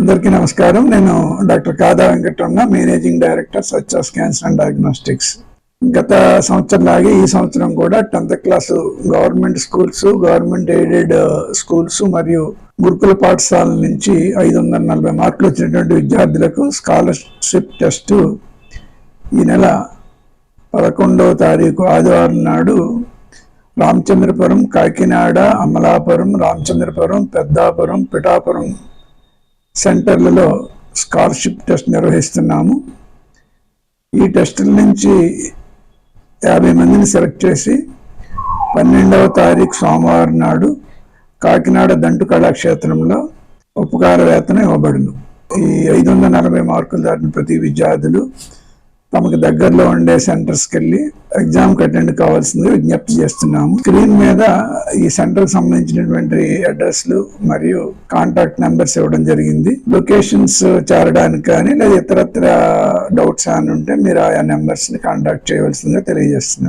అందరికీ నమస్కారం. నేను డాక్టర్ కాదా వెంకటరమణ మేనేజింగ్ డైరెక్టర్ సచ్చాస్ క్యాన్సర్ అండ్ డయాగ్నోస్టిక్స్. గత సంవత్సరం లాగే ఈ సంవత్సరం కూడా tenth class government schools government aided schools మరియు గురుకుల పాఠశాల నుంచి ఐదు వందల నలభై మార్కులు వచ్చినటువంటి విద్యార్థులకు స్కాలర్షిప్ టెస్ట్ ఈ నెల పదకొండవ తారీఖు ఆదివారం నాడు రామచంద్రపురం కాకినాడ అమలాపురం రామచంద్రపురం పెద్దాపురం పిఠాపురం సెంటర్లలో స్కాలర్షిప్ టెస్ట్ నిర్వహిస్తున్నాము. ఈ టెస్టుల నుంచి యాభై మందిని సెలెక్ట్ చేసి పన్నెండవ తారీఖు సోమవారం నాడు కాకినాడ దంటు కళాక్షేత్రంలో ఉపకార వేతనం ఇవ్వబడును. ఈ ఐదు వందల నలభై మార్కులు దాటిన ప్రతి విద్యార్థులు తమకు దగ్గరలో ఉండే సెంటర్స్కి వెళ్ళి ఎగ్జామ్కి అటెండ్ కావాల్సింది విజ్ఞప్తి చేస్తున్నాము. స్క్రీన్ మీద ఈ సెంటర్ సంబంధించినటువంటి అడ్రస్లు మరియు కాంటాక్ట్ నెంబర్స్ ఇవ్వడం జరిగింది. లొకేషన్స్ చేరడానికి కానీ లేదా ఇతరత్ర డౌట్స్ అని ఉంటే మీరు ఆయా నెంబర్స్ని కాంటాక్ట్ చేయవలసిందిగా తెలియజేస్తున్నాను